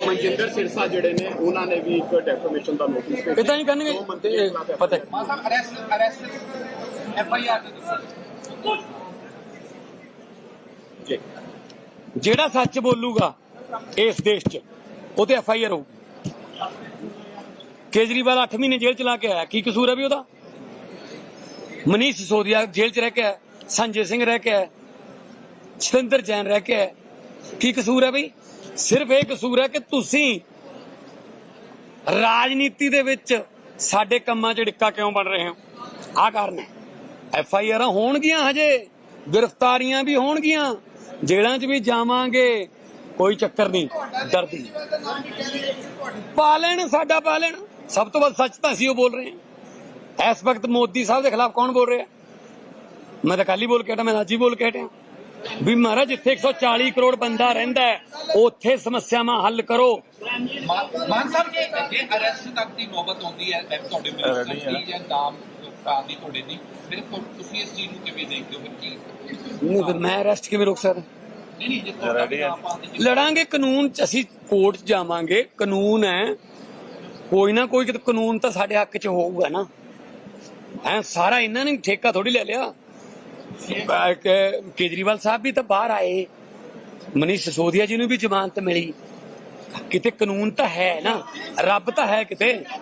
ਮਨਜਿੰਦਰ ਸਿਰਸਾ ਜਿਹੜੇ ਨੇ ਉਹਨਾਂ ਨੇ ਵੀ ਇੱਕ ਡੈਫਰਮੇਸ਼ਨ ਦਾ ਨੋਟਿਸ ਭੇਜਿਆ। ਇਦਾਂ ਹੀ ਕਰਨਗੇ? ਤੇ ਪਤਾ ਹੈ। Mann Sahib arrest arrest F I R ਦੀ। ਜਿਹੜਾ ਸੱਚ ਬੋਲੂਗਾ ਇਸ ਦੇਸ਼ 'ਚ ਉਹ ਤੇ ਐਫ ਆਈ ਆਰ ਹੋਊ ਕੇਜਰੀਵਾਲ 8 ਮਹੀਨੇ ਜੇਲ੍ਹ ਚ ਲਾ ਕੇ ਆਇਆ। ਕੀ ਕਸੂਰ ਹੈ ਵੀ ਉਹਦਾ? ਮਨੀਸ਼ ਸਿਸੋਦੀਆ ਜੇਲ੍ਹ ਚ ਰਹਿ ਕੇ ਆਇਆ ਸੰਜੇ ਸਿੰਘ ਰਹਿ ਕੇ ਆਇਆ ਸਤਿੰਦਰ ਜੈਨ ਰਹਿ ਕੇ ਆਇਆ। ਕੀ ਕਸੂਰ ਹੈ ਬਈ? ਸਿਰਫ ਇਹ ਕਸੂਰ ਹੈ ਕਿ ਤੁਸੀਂ ਰਾਜਨੀਤੀ ਦੇ ਵਿੱਚ ਸਾਡੇ ਕੰਮਾਂ 'ਚ ਡਿੱਕਾ ਕਿਉਂ ਬਣ ਰਹੇ ਹੋ? ਆ ਕਾਰਨ ਹੈ। ਐਫ ਆਈ ਆਰਾਂ ਹੋਣਗੀਆਂ ਹਜੇ, ਗ੍ਰਿਫਤਾਰੀਆਂ ਵੀ ਹੋਣਗੀਆਂ, ਜੇਲ੍ਹਾਂ 'ਚ ਵੀ ਜਾਵਾਂਗੇ, ਕੋਈ ਚੱਕਰ ਨਹੀਂ ਡਰਦੀ ਪਾ ਲੈਣ ਸਾਡਾ ਪਾ ਲੈਣ ਸਭ ਤੋਂ ਵੱਧ ਸੱਚ ਤਾਂ ਅਸੀਂ ਉਹ ਬੋਲ ਰਹੇ ਹਾਂ। ਇਸ ਵਕਤ ਮੋਦੀ ਸਾਹਿਬ ਦੇ ਖਿਲਾਫ ਕੌਣ ਬੋਲ ਰਿਹਾ? ਮੈਂ ਤਾਂ ਕੱਲ ਹੀ ਬੋਲ ਕੇ ਹਟਿਆ, ਮੈਂ ਅੱਜ ਹੀ ਬੋਲ ਕੇ ਹਟਿਆ। ਵੀ ਮਹਾਰਾਜ ਜਿੱਥੇ 140 ਕਰੋੜ ਬੰਦਾ ਰਹਿੰਦਾ ਹੈ। ਉੱਥੇ ਸਮੱਸਿਆਵਾਂ ਹੱਲ ਕਰੋ। ਮਾਨ ਸਾਹਿਬ ਜੇ ਜੇ ਅਰੈਸਟ ਤੱਕ ਦੀ ਨੌਬਤ ਆਉਂਦੀ ਹੈ ਤਾਂ ਤੁਹਾਡੇ ਮਿਨਿਸਟਰ ਦੀ ਜਾਂ ਨਾਮ ਕਾਂ ਦੀ ਤੁਹਾਡੇ ਦੀ ਫਿਰ ਤੁਸੀਂ ਇਸ ਚੀਜ਼ ਨੂੰ ਕਿਵੇਂ ਦੇਖਦੇ ਹੋ? ਕੀ ਨਹੀਂ ਫਿਰ ਮੈਂ ਅਰੈਸਟ ਕਿਵੇਂ ਰੋਕ ਸਕਦਾ? ਲੜਾਂਗੇ ਕਾਨੂੰਨ ਚ ਅਸੀਂ ਕੋਰਟ ਚ ਜਾਵਾਂਗੇ। ਕਾਨੂੰਨ ਹੈ ਕੋਈ ਨਾ ਕੋਈ ਕਾਨੂੰਨ ਤਾਂ ਸਾਡੇ ਹੱਕ ਚ ਹੋਊਗਾ ਨਾ। ਐ ਸਾਰਾ ਇਹਨਾਂ ਨੇ ਠੇਕਾ ਥੋੜੀ ਲੈ ਲਿਆ। ਕੇਜਰੀਵਾਲ ਸਾਹਿਬ ਵੀ ਤਾਂ ਬਾਹਰ ਆਏ। ਮਨੀਸ਼ ਸਿਸੋਦੀਆ ਜੀ ਨੂੰ ਵੀ ਜ਼ਮਾਨਤ ਮਿਲੀ। ਕਿਤੇ ਕਾਨੂੰਨ ਤਾਂ ਹੈ ਨਾ, ਰੱਬ ਤਾਂ ਹੈ ਕਿਤੇ।